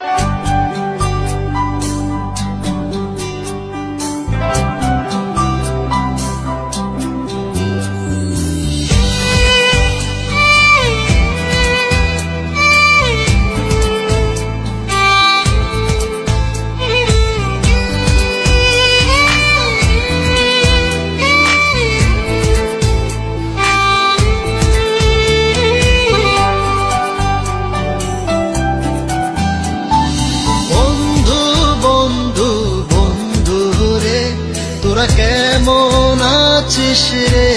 you 只是的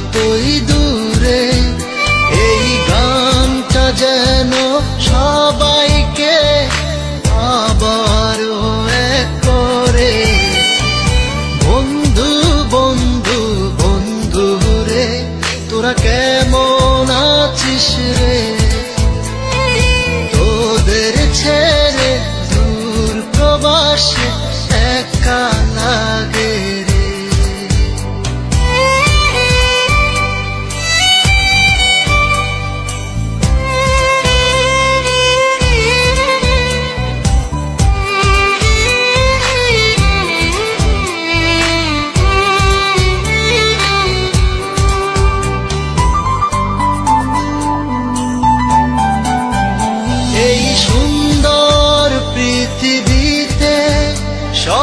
যতই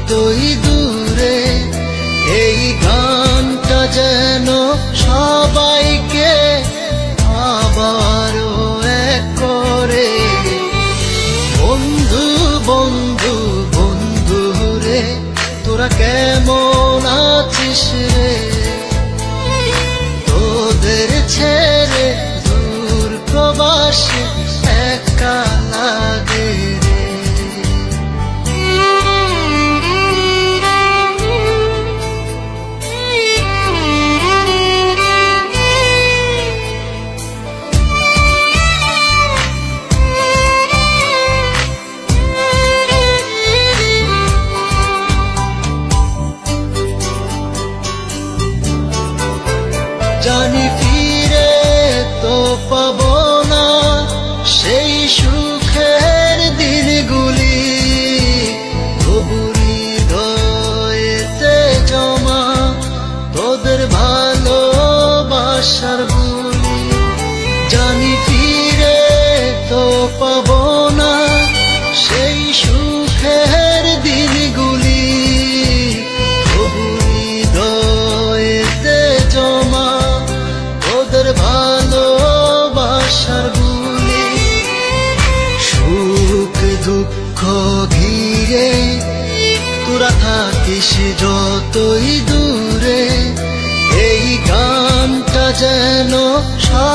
যতই দূরে এই গানটা যেন জানি ফিরে তো পাব না। সেই সুখের দিনগুলি তবুরি হয়েতে জমা। তোদের ভালোবাসার বুলি জানি ফিরে তো পাবো দুঃখ ঘিরে তোরা থাকিস যতই দূরে এই গানটা যেন সবাইকে